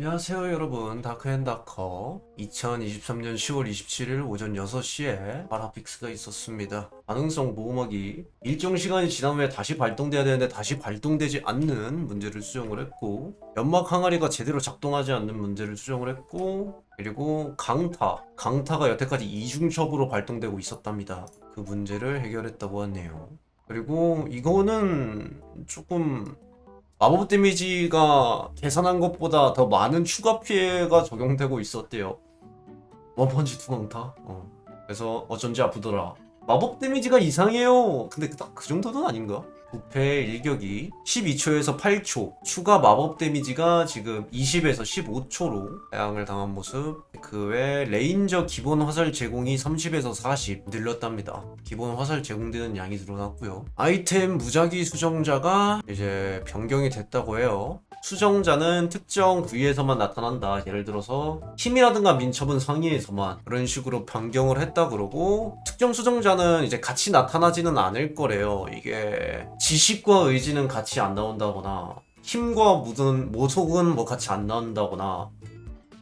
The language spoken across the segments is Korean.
안녕하세요 여러분. 다크앤다커. 2023년 10월 27일 오전 6시에 바라픽스가 있었습니다. 가능성 모음하기 일정 시간이 지난 후에 다시 발동돼야 되는데 다시 발동되지 않는 문제를 수정을 했고 연막 항아리가 제대로 작동하지 않는 문제를 수정을 했고 그리고 강타 강타가 여태까지 이중첩으로 발동되고 있었답니다. 그 문제를 해결했다고 하네요. 그리고 이거는 조금 마법 데미지가 계산한 것보다 더 많은 추가 피해가 적용되고 있었대요. 원펀치 투강타. 어. 그래서 어쩐지 아프더라. 마법 데미지가 이상해요. 근데 딱 그 정도는 아닌가? 부패 일격이 12초에서 8초, 추가 마법 데미지가 지금 20에서 15초로 해양을 당한 모습. 그 외 레인저 기본 화살 제공이 30에서 40 늘렸답니다. 기본 화살 제공되는 양이 늘어났고요. 아이템 무작위 수정자가 이제 변경이 됐다고 해요. 수정자는 특정 부위에서만 나타난다. 예를 들어서 힘이라든가 민첩은 상위에서만 그런 식으로 변경을 했다 그러고 특정 수정자는 이제 같이 나타나지는 않을 거래요. 이게 지식과 의지는 같이 안 나온다거나 힘과 묻은 모속은 뭐 같이 안 나온다거나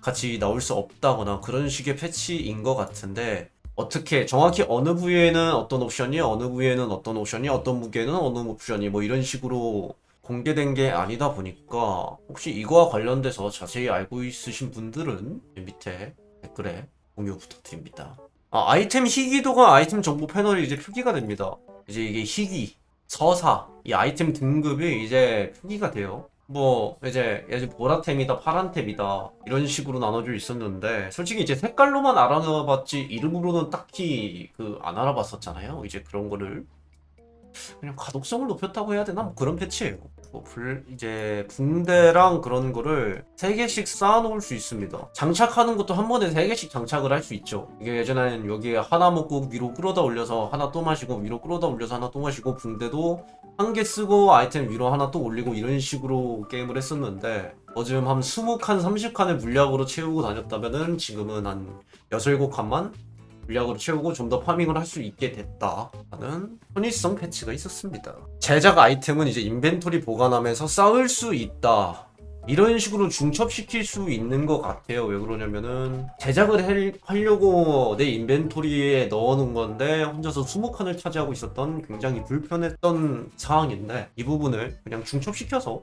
같이 나올 수 없다거나 그런 식의 패치인 것 같은데 어떻게 정확히 어느 부위에는 어떤 옵션이 어느 부위에는 어떤 옵션이 어떤 무게는 어느 옵션이 뭐 이런 식으로 공개된 게 아니다 보니까 혹시 이거와 관련돼서 자세히 알고 있으신 분들은 밑에 댓글에 공유 부탁드립니다. 아, 아이템 희귀도가 아이템 정보 패널이 이제 표기가 됩니다. 이제 이게 희귀, 서사, 이 아이템 등급이 이제 표기가 돼요. 뭐 이제 예전 보라템이다 파란템이다 이런 식으로 나눠져 있었는데 솔직히 이제 색깔로만 알아봤지 이름으로는 딱히 그 안 알아봤었잖아요 이제 그런 거를 그냥 가독성을 높였다고 해야 되나? 뭐 그런 패치예요. 뭐 불, 이제 붕대랑 그런 거를 세 개씩 쌓아놓을 수 있습니다. 장착하는 것도 한 번에 세 개씩 장착을 할 수 있죠. 이게 예전에는 여기에 하나 먹고 위로 끌어다 올려서 하나 또 마시고 위로 끌어다 올려서 하나 또 마시고 붕대도 한 개 쓰고 아이템 위로 하나 또 올리고 이런 식으로 게임을 했었는데 어지금 한 20칸, 30칸을 물약으로 채우고 다녔다면은 지금은 한 6, 7칸만 물약으로 채우고 좀 더 파밍을 할 수 있게 됐다라는 편의성 패치가 있었습니다. 제작 아이템은 이제 인벤토리 보관하면서 쌓을 수 있다. 이런 식으로 중첩시킬 수 있는 것 같아요. 왜 그러냐면은 제작을 할- 하려고 내 인벤토리에 넣어놓은 건데 혼자서 20칸을 차지하고 있었던 굉장히 불편했던 상황인데 이 부분을 그냥 중첩시켜서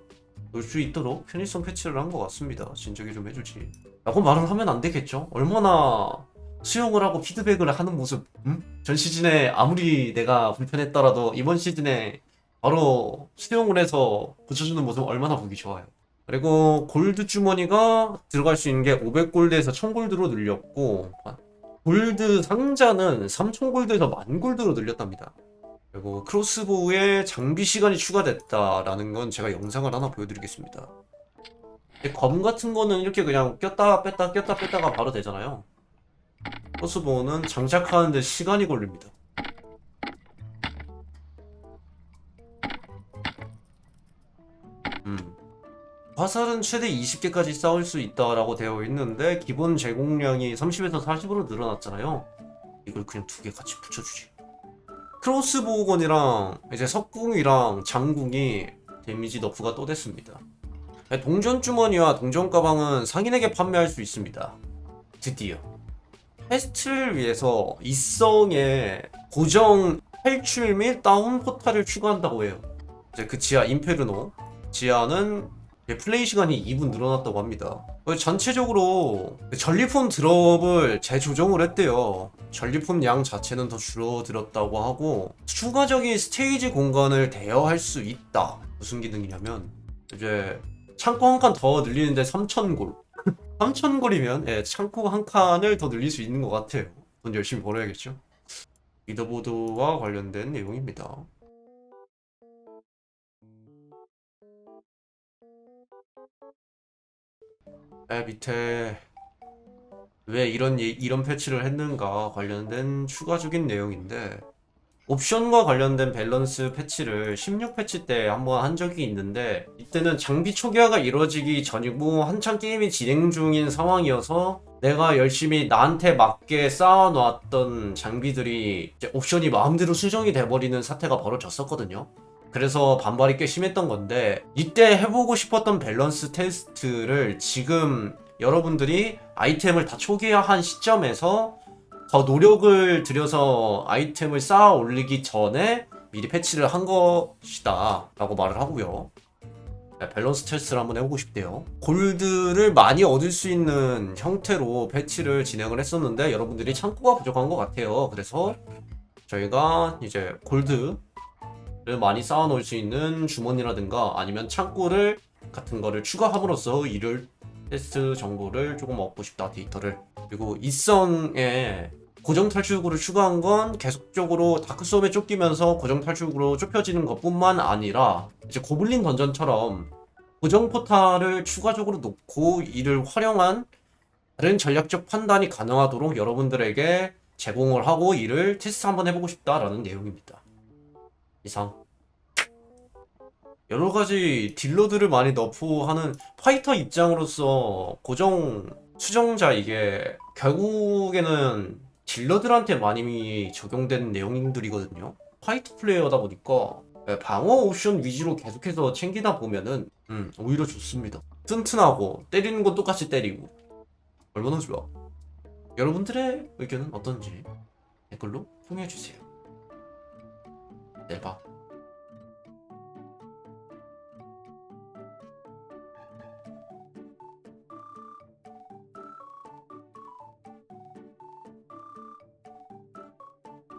놓을 수 있도록 편의성 패치를 한 것 같습니다. 진작에 좀 해주지. 라고 말을 하면 안 되겠죠? 얼마나 수용을 하고 피드백을 하는 모습, 음? 전 시즌에 아무리 내가 불편했더라도 이번 시즌에 바로 수용을 해서 고쳐주는 모습 얼마나 보기 좋아요. 그리고 골드 주머니가 들어갈 수 있는 게 500골드에서 1000골드로 늘렸고, 골드 상자는 3000골드에서 10,000골드로 늘렸답니다. 그리고 크로스보우에 장비 시간이 추가됐다라는 건 제가 영상을 하나 보여드리겠습니다. 검 같은 거는 이렇게 그냥 꼈다 뺐다 꼈다 뺐다가 바로 되잖아요. 크로스보우는 장착하는데 시간이 걸립니다. 음. 화살은 최대 20개까지 쌓을 수 있다라고 되어 있는데 기본 제공량이 30에서 40으로 늘어났잖아요. 이걸 그냥 두 개 같이 붙여주지. 크로스보우건이랑 이제 석궁이랑 장궁이 데미지 너프가 또 됐습니다. 동전 주머니와 동전 가방은 상인에게 판매할 수 있습니다. 드디어. 퀘스트를 위해서 이성에 고정 탈출 및 다운 포탈을 추가한다고 해요. 이제 그 지하 임페르노 지하는 플레이 시간이 2분 늘어났다고 합니다. 어, 전체적으로 그 전리품 드롭을 재조정을 했대요. 전리품 양 자체는 더 줄어들었다고 하고 추가적인 스테이지 공간을 대여할 수 있다. 무슨 기능이냐면 이제 창고 한 칸 더 늘리는데 3,000골. 3,000골이면 예, 창고 한 칸을 더 늘릴 수 있는 것 같아요. 돈 열심히 벌어야겠죠. 리더보드와 관련된 내용입니다. 에 밑에 왜 이런 예- 이런 패치를 했는가 관련된 추가적인 내용인데 옵션과 관련된 밸런스 패치를 16 패치 때 한번 한 적이 있는데 이때는 장비 초기화가 이루어지기 전이고 한창 게임이 진행 중인 상황이어서 내가 열심히 나한테 맞게 쌓아놨던 장비들이 옵션이 마음대로 수정이 돼버리는 사태가 벌어졌었거든요. 그래서 반발이 꽤 심했던 건데 이때 해보고 싶었던 밸런스 테스트를 지금 여러분들이 아이템을 다 초기화한 시점에서 더 노력을 들여서 아이템을 쌓아 올리기 전에 미리 패치를 한 것이다 라고 말을 하고요. 네, 밸런스 테스트를 한번 해보고 싶대요. 골드를 많이 얻을 수 있는 형태로 패치를 진행을 했었는데 여러분들이 창고가 부족한 것 같아요. 그래서 저희가 이제 골드 를 많이 쌓아 놓을 수 있는 주머니라든가 아니면 창고를 같은 거를 추가함으로써 일요일 테스트 정보를 조금 얻고 싶다 데이터를. 그리고 이성에 고정 탈출구를 추가한 건 계속적으로 다크솜에 쫓기면서 고정 탈출구로 좁혀지는 것뿐만 아니라 이제 고블린 던전처럼 고정 포탈을 추가적으로 놓고 이를 활용한 다른 전략적 판단이 가능하도록 여러분들에게 제공을 하고 이를 테스트 한번 해보고 싶다라는 내용입니다. 이상 여러 가지 딜러들을 많이 너프 하는 파이터 입장으로서 고정 수정자 이게 결국에는 딜러들한테 많이 적용되는 내용들이거든요. 파이터 플레이어다 보니까 네, 방어 옵션 위주로 계속해서 챙기다 보면은 음, 오히려 좋습니다. 튼튼하고 때리는 건 똑같이 때리고 얼마나 좋아. 여러분들의 의견은 어떤지 댓글로 공유해 주세요. 내일 봐.